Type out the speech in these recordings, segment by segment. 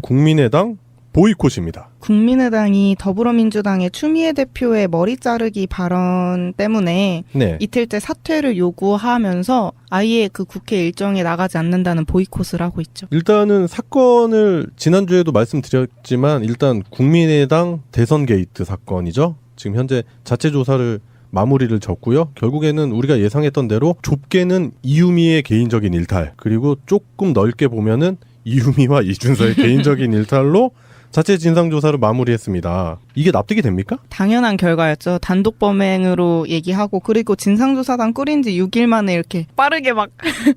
국민의당 보이콧입니다. 국민의당이 더불어민주당의 추미애 대표의 머리 자르기 발언 때문에 네. 이틀째 사퇴를 요구하면서 아예 그 국회 일정에 나가지 않는다는 보이콧을 하고 있죠. 일단은 사건을 지난주에도 말씀드렸지만 일단 국민의당 대선 게이트 사건이죠. 지금 현재 자체 조사를 마무리를 졌고요. 결국에는 우리가 예상했던 대로 좁게는 이유미의 개인적인 일탈 그리고 조금 넓게 보면은 이유미와 이준서의 개인적인 일탈로 자체 진상 조사를 마무리했습니다. 이게 납득이 됩니까? 당연한 결과였죠. 단독 범행으로 얘기하고 그리고 진상조사단 꾸린 지 6일 만에 이렇게 빠르게 막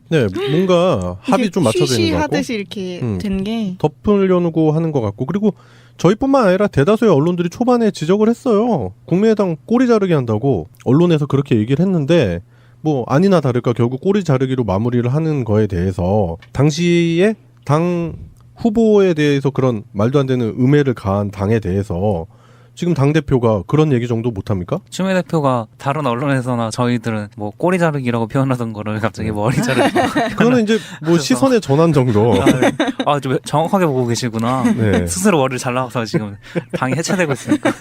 네, 뭔가 합이 좀 맞춰져 있는 것 같고 하듯이 이렇게 음. 된 게 덮으려고 하는 것 같고 그리고 저희뿐만 아니라 대다수의 언론들이 초반에 지적을 했어요. 국민의당 꼬리 자르기 한다고 언론에서 그렇게 얘기를 했는데 뭐 아니나 다를까 결국 꼬리 자르기로 마무리를 하는 거에 대해서 당시에 당 후보에 대해서 그런 말도 안 되는 음해를 가한 당에 대해서 지금 당 대표가 그런 얘기 정도 못 합니까? 추미애 대표가 다른 언론에서나 저희들은 뭐 꼬리 자르기라고 표현하던 거를 갑자기 머리 자르기. 그거는 이제 뭐 시선의 전환 정도. 아, 좀 정확하게 보고 계시구나. 네. 스스로 머리를 잘라서 지금 당이 해체되고 있으니까.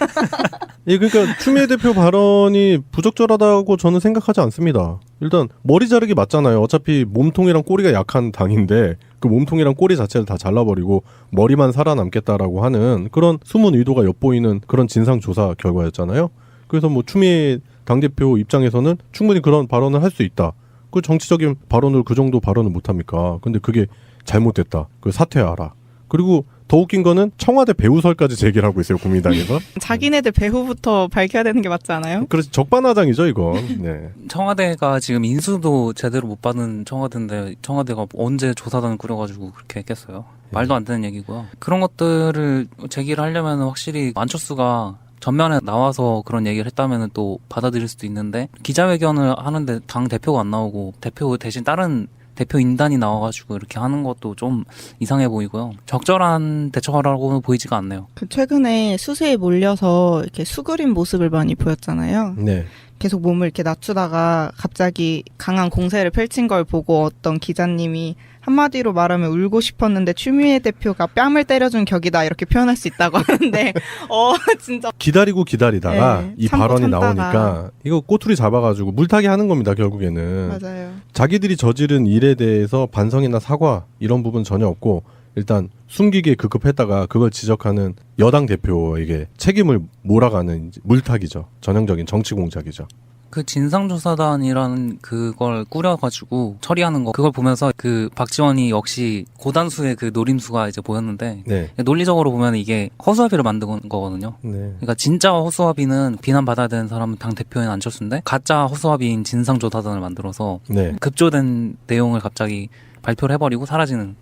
예, 그러니까 추미애 대표 발언이 부적절하다고 저는 생각하지 않습니다. 일단 머리 자르기 맞잖아요. 어차피 몸통이랑 꼬리가 약한 당인데 그 몸통이랑 꼬리 자체를 다 잘라버리고 머리만 살아남겠다라고 하는 그런 숨은 의도가 엿보이는 그런 진상 조사 결과였잖아요. 그래서 뭐 추미애 당 대표 입장에서는 충분히 그런 발언을 할 수 있다. 그 정치적인 발언을 그 정도 발언을 못 합니까? 근데 그게 잘못됐다. 그 사퇴하라. 그리고 더 웃긴 거는 청와대 배우설까지 제기를 하고 있어요 국민당에서. 자기네들 배후부터 밝혀야 되는 게 맞지 않아요? 그래서 적반하장이죠 이건. 네. 청와대가 지금 인수도 제대로 못 받은 청와대인데 청와대가 언제 조사단을 꾸려가지고 그렇게 했겠어요. 말도 안 되는 얘기고요. 그런 것들을 제기를 하려면 확실히 안철수가 전면에 나와서 그런 얘기를 했다면 또 받아들일 수도 있는데 기자회견을 하는데 당 대표가 안 나오고 대표 대신 다른 대표 인단이 나와가지고 이렇게 하는 것도 좀 이상해 보이고요. 적절한 대처라고는 보이지가 않네요. 그 최근에 수세에 몰려서 이렇게 수그린 모습을 많이 보였잖아요. 네. 계속 몸을 이렇게 낮추다가 갑자기 강한 공세를 펼친 걸 보고 어떤 기자님이 한마디로 말하면 울고 싶었는데 추미애 대표가 뺨을 때려준 격이다 이렇게 표현할 수 있다고 하는데 어 진짜 기다리고 기다리다가 네, 이 참고 발언이 참다가. 나오니까 이거 꼬투리 잡아가지고 물타기 하는 겁니다 결국에는. 맞아요. 자기들이 저지른 일에 대해서 반성이나 사과 이런 부분 전혀 없고 일단 숨기기에 급급했다가 그걸 지적하는 여당 대표에게 책임을 몰아가는 물타기죠. 전형적인 정치 공작이죠. 그 진상조사단이라는 그걸 꾸려가지고 처리하는 거 그걸 보면서 그 박지원이 역시 고단수의 그 노림수가 이제 보였는데 네. 논리적으로 보면 이게 허수아비를 만든 거거든요. 네. 그러니까 진짜 허수아비는 비난받아야 되는 사람은 당 대표인 안철수인데 가짜 허수아비인 진상조사단을 만들어서 네. 급조된 내용을 갑자기 발표를 해버리고 사라지는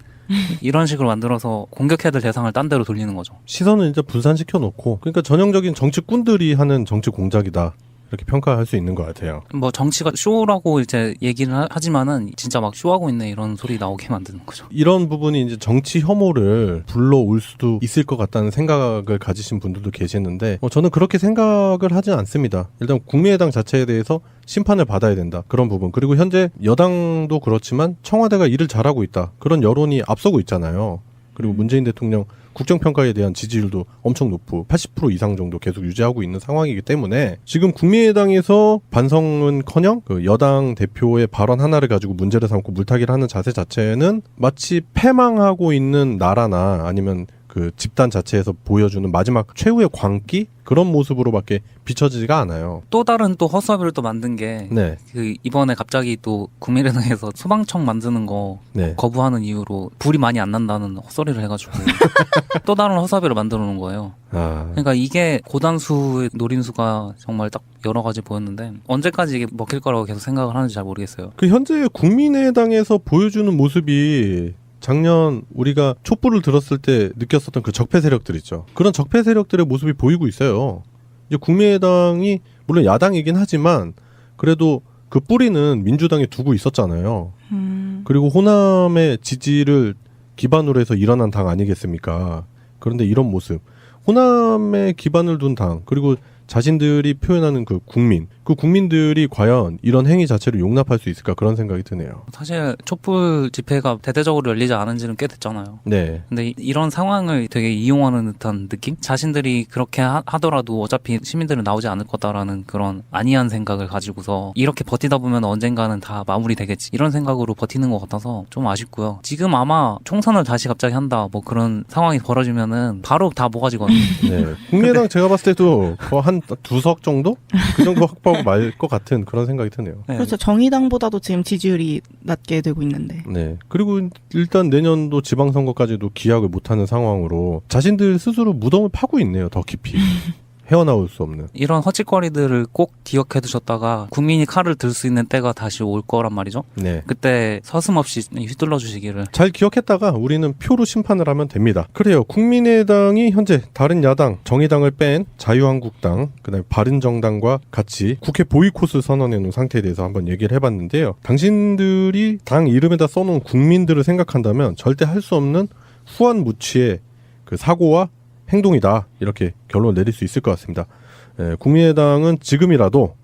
이런 식으로 만들어서 공격해야 될 대상을 딴 데로 돌리는 거죠. 시선을 이제 분산시켜 놓고 그러니까 전형적인 정치꾼들이 하는 정치 공작이다. 이렇게 평가할 수 있는 것 같아요. 뭐 정치가 쇼라고 이제 얘기를 하- 하지만은 진짜 막 쇼하고 있네 이런 소리 나오게 만드는 거죠. 이런 부분이 이제 정치 혐오를 불러올 수도 있을 것 같다는 생각을 가지신 분들도 계시는데 어, 저는 그렇게 생각을 하진 않습니다. 일단 국민의당 자체에 대해서 심판을 받아야 된다 그런 부분 그리고 현재 여당도 그렇지만 청와대가 일을 잘하고 있다 그런 여론이 앞서고 있잖아요. 그리고 문재인 대통령 국정평가에 대한 지지율도 엄청 높고 80% 이상 정도 계속 유지하고 있는 상황이기 때문에 지금 국민의당에서 반성은커녕 그 여당 대표의 발언 하나를 가지고 문제를 삼고 물타기를 하는 자세 자체는 마치 패망하고 있는 나라나 아니면 그 집단 자체에서 보여주는 마지막 최후의 광기 그런 모습으로밖에 비춰지지가 않아요. 또 다른 또 허수아비를 또 만든 게 네, 그 이번에 갑자기 또 국민의당에서 소방청 만드는 거 네. 거부하는 이유로 불이 많이 안 난다는 헛소리를 해가지고 또 다른 허수아비를 만들어 놓은 거예요. 아, 그러니까 이게 고단수의 노림수가 정말 딱 여러 가지 보였는데 언제까지 이게 먹힐 거라고 계속 생각을 하는지 잘 모르겠어요. 그 현재 국민의당에서 보여주는 모습이 작년 우리가 촛불을 들었을 때 느꼈었던 그 적폐 세력들 있죠. 그런 적폐 세력들의 모습이 보이고 있어요. 이제 국민의당이 물론 야당이긴 하지만 그래도 그 뿌리는 민주당에 두고 있었잖아요. 음, 그리고 호남의 지지를 기반으로 해서 일어난 당 아니겠습니까? 그런데 이런 모습, 호남에 기반을 둔 당, 그리고 자신들이 표현하는 그 국민, 그 국민들이 과연 이런 행위 자체를 용납할 수 있을까 그런 생각이 드네요. 사실 촛불 집회가 대대적으로 열리지 않은 지는 꽤 됐잖아요. 네. 근데 이- 이런 상황을 되게 이용하는 듯한 느낌? 자신들이 그렇게 하, 더라도 어차피 시민들은 나오지 않을 거다라는 그런 안이한 생각을 가지고서 이렇게 버티다 보면 언젠가는 다 마무리되겠지 이런 생각으로 버티는 것 같아서 좀 아쉽고요. 지금 아마 총선을 다시 갑자기 한다 뭐 그런 상황이 벌어지면은 바로 다 모가지거든요. 네. 국민의당 제가 봤을 때도 거의 한 두 석 정도? 그 정도 확보하고 말 것 같은 그런 생각이 드네요. 네. 그렇죠. 정의당보다도 지금 지지율이 낮게 되고 있는데. 네. 그리고 일단 내년도 지방선거까지도 기약을 못하는 상황으로 자신들 스스로 무덤을 파고 있네요. 더 깊이. 헤어나올 수 없는. 이런 헛짓거리들을 꼭 기억해 두셨다가 국민이 칼을 들 수 있는 때가 다시 올 거란 말이죠. 네. 그때 서슴없이 휘둘러 주시기를 잘 기억했다가 우리는 표로 심판을 하면 됩니다. 그래요. 국민의당이 현재 다른 야당, 정의당을 뺀 자유한국당, 그다음에 바른정당과 같이 국회 보이콧을 선언해 놓은 상태에 대해서 한번 얘기를 해봤는데요. 당신들이 당 이름에다 써놓은 국민들을 생각한다면 절대 할 수 없는 후한 무치의 그 사고와 행동이다. 이렇게 결론을 내릴 수 있을 것 같습니다. 에, 국민의당은 지금이라도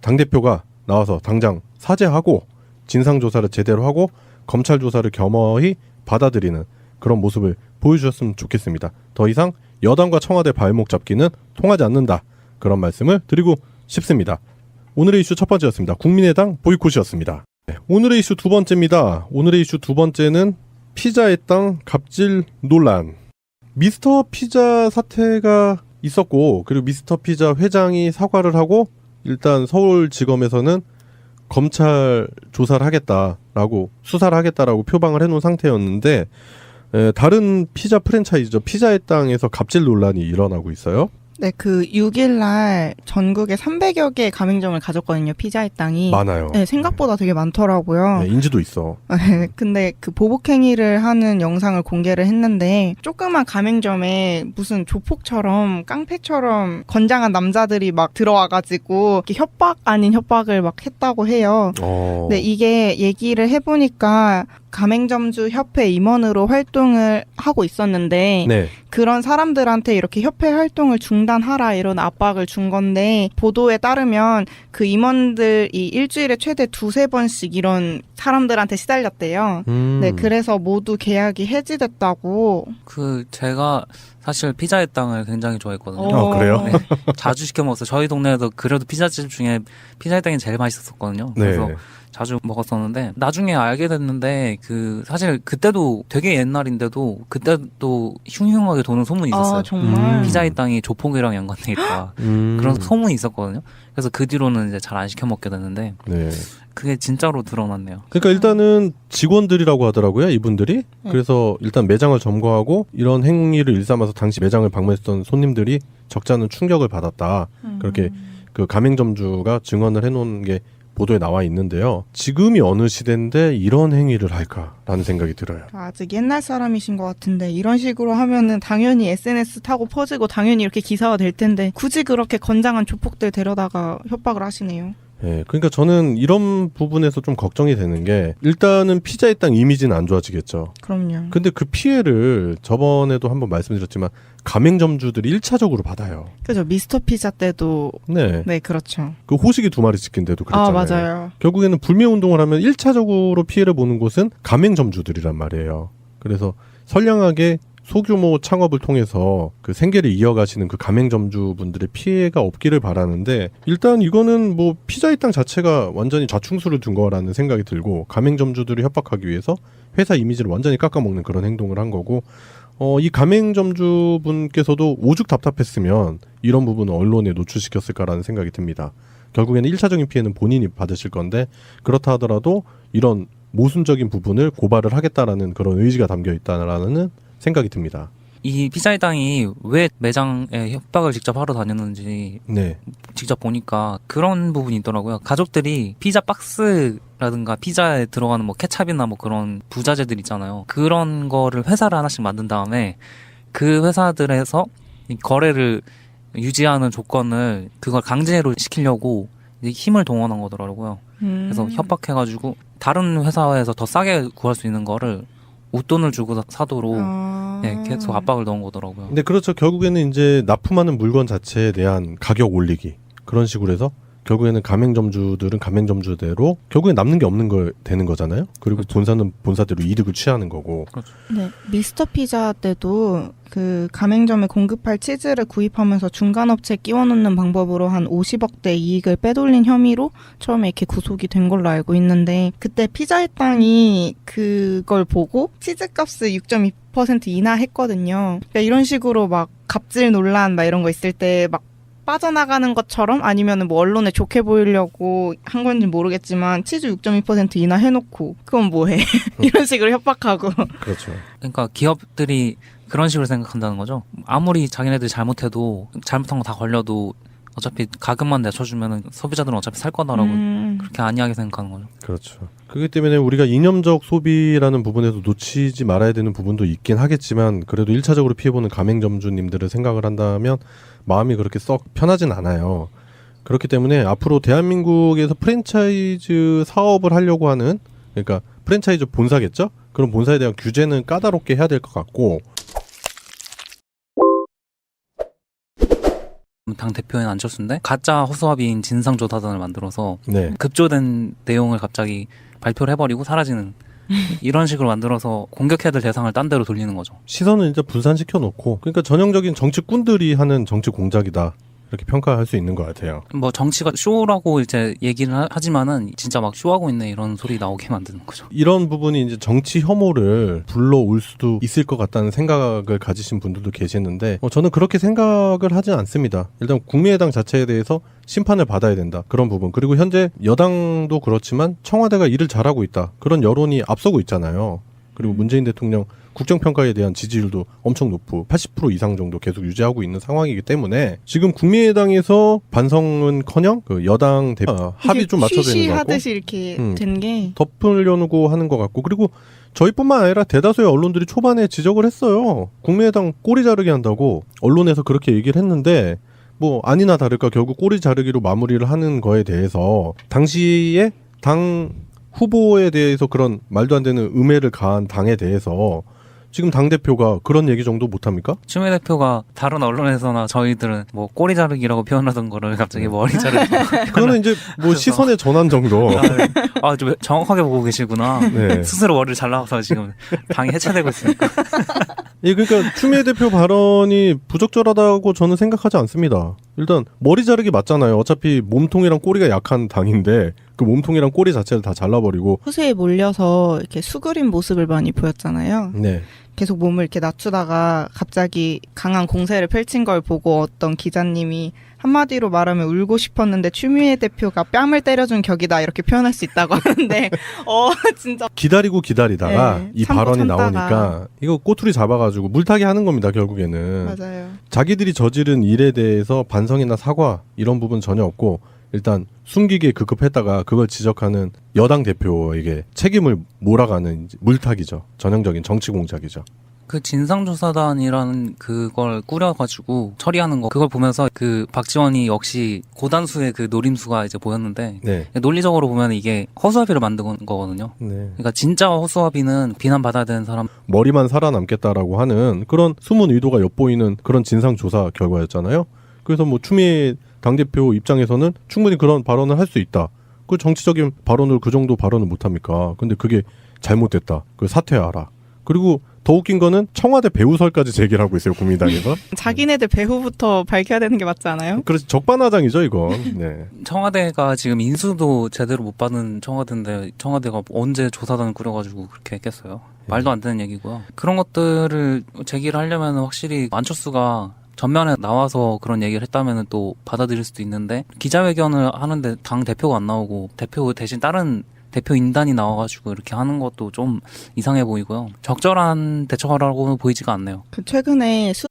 당 대표가 나와서 당장 사죄하고 진상 조사를 제대로 하고 검찰 조사를 겸허히 받아들이는 그런 모습을 보여주셨으면 좋겠습니다. 더 이상 여당과 청와대 발목 잡기는 통하지 않는다. 그런 말씀을 드리고 싶습니다. 오늘의 이슈 첫 번째였습니다. 국민의당 보이콧이었습니다. 네, 오늘의 이슈 두 번째입니다. 오늘의 이슈 두 번째는 피자의 땅 갑질 논란. 미스터 피자 사태가 있었고 그리고 미스터 피자 회장이 사과를 하고 일단 서울지검에서는 검찰 조사를 하겠다라고 수사를 하겠다라고 표방을 해놓은 상태였는데 에, 다른 피자 프랜차이즈죠 피자의 땅에서 갑질 논란이 일어나고 있어요. 네, 그 6일날 전국에 300여 개의 가맹점을 가졌거든요. 피자의 땅이. 많아요. 네, 생각보다 되게 많더라고요. 네, 인지도 있어. 네, 근데 그 보복행위를 하는 영상을 공개를 했는데 조그만 가맹점에 무슨 조폭처럼 깡패처럼 건장한 남자들이 막 들어와가지고 이렇게 협박 아닌 협박을 막 했다고 해요. 어. 근데 이게 얘기를 해보니까 가맹점주 협회 임원으로 활동을 하고 있었는데 네. 그런 사람들한테 이렇게 협회 활동을 중단 하라 이런 압박을 준 건데 보도에 따르면 그 임원들이 일주일에 최대 두세 번씩 이런 사람들한테 시달렸대요. 음. 네, 그래서 모두 계약이 해지됐다고. 그 제가 사실 피자의 땅을 굉장히 좋아했거든요. 어, 그래요? 네. 자주 시켜 먹었어요. 저희 동네에도 그래도 피자집 중에 피자의 땅이 제일 맛있었거든요. 네. 그래서 자주 먹었었는데 나중에 알게 됐는데 그 사실 그때도 되게 옛날인데도 그때도 흉흉하게 도는 소문이 있었어요. 아, 정말. 음. 피자의 땅이 조폭이랑 연관돼 있다. 음. 그런 소문이 있었거든요. 그래서 그 뒤로는 이제 잘 안 시켜 먹게 됐는데 네. 그게 진짜로 드러났네요. 그러니까 일단은 직원들이라고 하더라고요, 이분들이. 네. 그래서 일단 매장을 점거하고 이런 행위를 일삼아서 당시 매장을 방문했던 손님들이 적지 않은 충격을 받았다. 그렇게 그 가맹점주가 증언을 해놓은 게 보도에 나와 있는데요. 지금이 어느 시대인데 이런 행위를 할까라는 생각이 들어요. 아직 옛날 사람이신 것 같은데 이런 식으로 하면은 당연히 SNS 타고 퍼지고 당연히 이렇게 기사가 될 텐데 굳이 그렇게 건장한 조폭들 데려다가 협박을 하시네요. 예, 그러니까 저는 이런 부분에서 좀 걱정이 되는 게 일단은 피자의 땅 이미지는 안 좋아지겠죠. 그럼요. 근데 그 피해를 저번에도 한번 말씀드렸지만 가맹점주들이 1차적으로 받아요. 그죠. 미스터 피자 때도 네. 네, 그렇죠. 그 호식이 두 마리 지킨데도 아, 그랬잖아요. 맞아요. 결국에는 불매 운동을 하면 1차적으로 피해를 보는 곳은 가맹점주들이란 말이에요. 그래서 선량하게 소규모 창업을 통해서 그 생계를 이어가시는 그 가맹점주분들의 피해가 없기를 바라는데 일단 이거는 뭐 피자 의 땅 자체가 완전히 좌충수를 둔 거라는 생각이 들고 가맹점주들을 협박하기 위해서 회사 이미지를 완전히 깎아먹는 그런 행동을 한 거고 어, 이 가맹점주분께서도 오죽 답답했으면 이런 부분을 언론에 노출시켰을까라는 생각이 듭니다. 결국에는 1차적인 피해는 본인이 받으실 건데 그렇다 하더라도 이런 모순적인 부분을 고발을 하겠다라는 그런 의지가 담겨 있다라는 생각이 듭니다. 이 피자의 땅이 왜 매장에 협박을 직접 하러 다녔는지 네. 직접 보니까 그런 부분이 있더라고요. 가족들이 피자 박스라든가 피자에 들어가는 뭐 케찹이나 뭐 그런 부자재들 있잖아요. 그런 거를 회사를 하나씩 만든 다음에 그 회사들에서 이 거래를 유지하는 조건을 그걸 강제로 시키려고 이제 힘을 동원한 거더라고요. 음. 그래서 협박해가지고 다른 회사에서 더 싸게 구할 수 있는 거를 웃돈을 주고 사도록 아. 네, 계속 압박을 넣은 거더라고요. 근데 그렇죠. 결국에는 이제 납품하는 물건 자체에 대한 가격 올리기 그런 식으로 해서 결국에는 가맹점주들은 가맹점주대로 결국엔 남는 게 없는 거 되는 거잖아요. 그리고 그렇죠. 본사는 본사대로 이득을 취하는 거고. 네, 미스터 피자 때도 그 가맹점에 공급할 치즈를 구입하면서 중간업체 끼워넣는 방법으로 한 50억 대 이익을 빼돌린 혐의로 처음에 이렇게 구속이 된 걸로 알고 있는데 그때 피자의 땅이 그걸 보고 치즈값을 6.2% 인하했거든요. 그러니까 이런 식으로 막 갑질 논란 막 이런 거 있을 때막 빠져나가는 것처럼 아니면은 뭐 언론에 좋게 보이려고 한 건지 모르겠지만 치즈 6.2% 인하 해놓고 그건 뭐해 이런 식으로 협박하고 그렇죠. 그러니까 기업들이 그런 식으로 생각한다는 거죠. 아무리 자기네들이 잘못해도 잘못한 거 다 걸려도 어차피 가격만 낮춰주면은 소비자들은 어차피 살 거다라고 음. 그렇게 안이하게 생각하는 거죠. 그렇죠. 그렇기 때문에 우리가 이념적 소비라는 부분에서 놓치지 말아야 되는 부분도 있긴 하겠지만 그래도 일차적으로 피해보는 가맹점주님들을 생각을 한다면 마음이 그렇게 썩 편하진 않아요. 그렇기 때문에 앞으로 대한민국에서 프랜차이즈 사업을 하려고 하는 그러니까 프랜차이즈 본사겠죠? 그런 본사에 대한 규제는 까다롭게 해야 될 것 같고 당 대표인 안철수인데 가짜 허수아비인 진상조사단을 만들어서 네. 급조된 내용을 갑자기 발표를 해버리고 사라지는 이런 식으로 만들어서 공격해야 될 대상을 딴 데로 돌리는 거죠. 시선을 이제 분산시켜 놓고 그러니까 전형적인 정치꾼들이 하는 정치 공작이다. 이렇게 평가할 수 있는 것 같아요. 뭐 정치가 쇼라고 이제 얘기를 하- 하지만은 진짜 막 쇼하고 있네 이런 소리 나오게 만드는 거죠. 이런 부분이 이제 정치 혐오를 불러올 수도 있을 것 같다는 생각을 가지신 분들도 계시는데 어, 저는 그렇게 생각을 하진 않습니다. 일단 국민의당 자체에 대해서 심판을 받아야 된다 그런 부분 그리고 현재 여당도 그렇지만 청와대가 일을 잘하고 있다 그런 여론이 앞서고 있잖아요. 그리고 문재인 대통령 국정평가에 대한 지지율도 엄청 높고 80% 이상 정도 계속 유지하고 있는 상황이기 때문에 지금 국민의당에서 반성은커녕 그 여당 대표 아, 합의 좀 맞춰져 있는 것 같고 하듯이 이렇게 음. 된게 덮으려고 하는 것 같고 그리고 저희뿐만 아니라 대다수의 언론들이 초반에 지적을 했어요. 국민의당 꼬리 자르기 한다고 언론에서 그렇게 얘기를 했는데 뭐 아니나 다를까 결국 꼬리 자르기로 마무리를 하는 거에 대해서 당시에 당 후보에 대해서 그런 말도 안 되는 음해를 가한 당에 대해서 지금 당 대표가 그런 얘기 정도 못 합니까? 추미애 대표가 다른 언론에서나 저희들은 뭐 꼬리 자르기라고 표현하던 거를 갑자기 머리 자르기. 그거는 이제 뭐 그래서- 시선의 전환 정도. 아, 좀 정확하게 보고 계시구나. 네. 스스로 머리를 잘라서 지금 당이 해체되고 있으니까. 예, 그러니까 추미애 대표 발언이 부적절하다고 저는 생각하지 않습니다. 일단 머리 자르기 맞잖아요. 어차피 몸통이랑 꼬리가 약한 당인데 그 몸통이랑 꼬리 자체를 다 잘라버리고 후세에 몰려서 이렇게 수그린 모습을 많이 보였잖아요. 네, 계속 몸을 이렇게 낮추다가 갑자기 강한 공세를 펼친 걸 보고 어떤 기자님이 한마디로 말하면 울고 싶었는데 추미애 대표가 뺨을 때려준 격이다 이렇게 표현할 수 있다고 하는데 어 진짜 기다리고 기다리다가 네, 이 참고 발언이 참다가. 나오니까 이거 꼬투리 잡아가지고 물타기 하는 겁니다. 결국에는 맞아요. 자기들이 저지른 일에 대해서 반성이나 사과 이런 부분 전혀 없고 일단 숨기기에 급급했다가 그걸 지적하는 여당 대표에게 책임을 몰아가는 이제 물타기죠. 전형적인 정치 공작이죠. 그 진상조사단이라는 그걸 꾸려가지고 처리하는 거 그걸 보면서 그 박지원이 역시 고단수의 그 노림수가 이제 보였는데 네, 논리적으로 보면 이게 허수아비를 만든 거거든요. 네. 그러니까 진짜 허수아비는 비난받아야 되는 사람 머리만 살아남겠다라고 하는 그런 숨은 의도가 엿보이는 그런 진상 조사 결과였잖아요. 그래서 뭐 추미애 당 대표 입장에서는 충분히 그런 발언을 할 수 있다. 그 정치적인 발언을 그 정도 발언을 못 합니까? 근데 그게 잘못됐다. 그 사퇴하라. 그리고 더 웃긴 거는 청와대 배우설까지 제기를 하고 있어요 국민당에서. 자기네들 배후부터 밝혀야 되는 게 맞지 않아요? 그래서 적반하장이죠 이건. 네. 청와대가 지금 인수도 제대로 못 받은 청와대인데 청와대가 언제 조사단을 꾸려가지고 그렇게 했겠어요. 말도 안 되는 얘기고요. 그런 것들을 제기를 하려면 확실히 안철수가 전면에 나와서 그런 얘기를 했다면 또 받아들일 수도 있는데 기자회견을 하는데 당 대표가 안 나오고 대표 대신 다른 대표 인단이 나와가지고 이렇게 하는 것도 좀 이상해 보이고요. 적절한 대처라고는 보이지가 않네요. 그 최근에 수...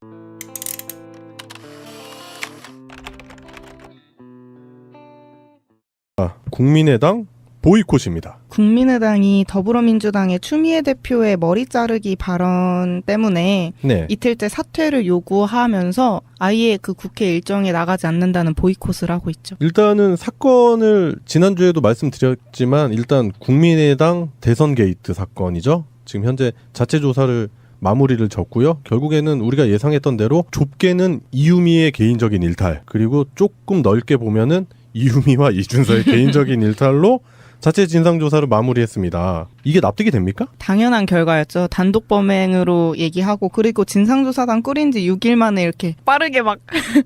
아, 국민의당 보이콧입니다. 국민의당이 더불어민주당의 추미애 대표의 머리 자르기 발언 때문에 네. 이틀째 사퇴를 요구하면서 아예 그 국회 일정에 나가지 않는다는 보이콧을 하고 있죠. 일단은 사건을 지난주에도 말씀드렸지만 일단 국민의당 대선 게이트 사건이죠. 지금 현재 자체 조사를 마무리를 졌고요. 결국에는 우리가 예상했던 대로 좁게는 이유미의 개인적인 일탈 그리고 조금 넓게 보면은 이유미와 이준서의 개인적인 일탈로 자체 진상조사를 마무리했습니다. 이게 납득이 됩니까? 당연한 결과였죠. 단독 범행으로 얘기하고 그리고 진상조사단 꾸린 지 6일 만에 이렇게 빠르게 막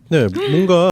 네, 뭔가